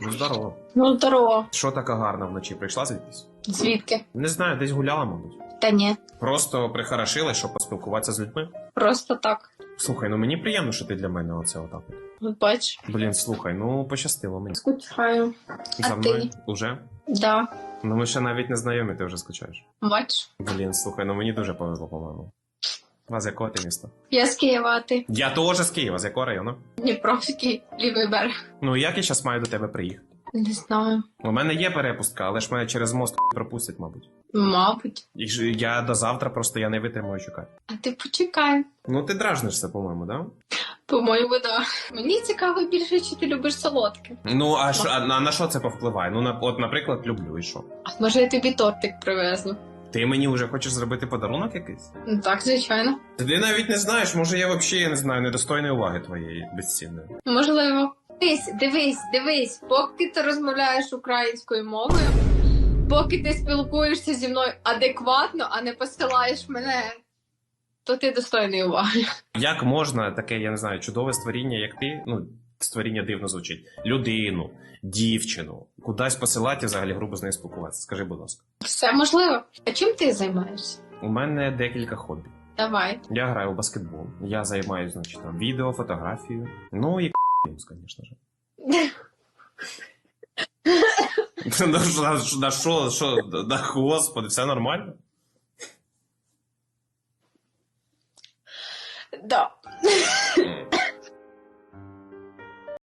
Ну здорово. Ну, здорово. Що така гарна вночі? Прийшла звідкись? Звідки? Не знаю, десь гуляла, мабуть. Та ні. Просто прихорошилась, щоб поспілкуватися з людьми. Просто так. Слухай, ну мені приємно, що ти для мене оце отак. от. От бач. Блін, слухай, ну пощастило мені. Скучаю. За А мною ти? уже? Да. Ну ми ще навіть не знайомі, ти вже скучаєш. Бач. Блін, слухай, ну мені дуже повезло, по-моєму. А з якого ти міста? Я з Києва, а ти? Я теж з Києва, з якого району? Дніпровський, лівий берег. Ну як я зараз маю до тебе приїхати? Не знаю. У мене є перепустка, але ж мене через мост пропустять, мабуть. Мабуть. І ж я до завтра просто я не витримую чекати. А ти почекай. Ну ти дражнишся, по-моєму, да? По-моєму, да. Мені цікаво більше, чи ти любиш солодке. Ну а, що, а на, на що це повпливає? Ну, на, от, наприклад, люблю і що? А може я тобі тортик привезу? Ти мені вже хочеш зробити подарунок якийсь? Ну так, звичайно. Ти навіть не знаєш, може я взагалі я не знаю, недостойної уваги твоєї безцінної. Можливо. Дивись, дивись, дивись, поки ти розмовляєш українською мовою, поки ти спілкуєшся зі мною адекватно, а не посилаєш мене, то ти достойний уваги. Як можна таке, я не знаю, чудове створіння, як ти, ну, створіння дивно звучить, людину, дівчину, кудись посилати взагалі грубо з нею спілкуватися? Скажи, будь ласка. Все можливо. А чим ти займаєшся? У мене декілька хобі. Давай. Я граю у баскетбол, я займаюся, значить, там, відео, фотографією, ну і звісно ж. Ну, на що- на що, що, на господи, все нормально? Да.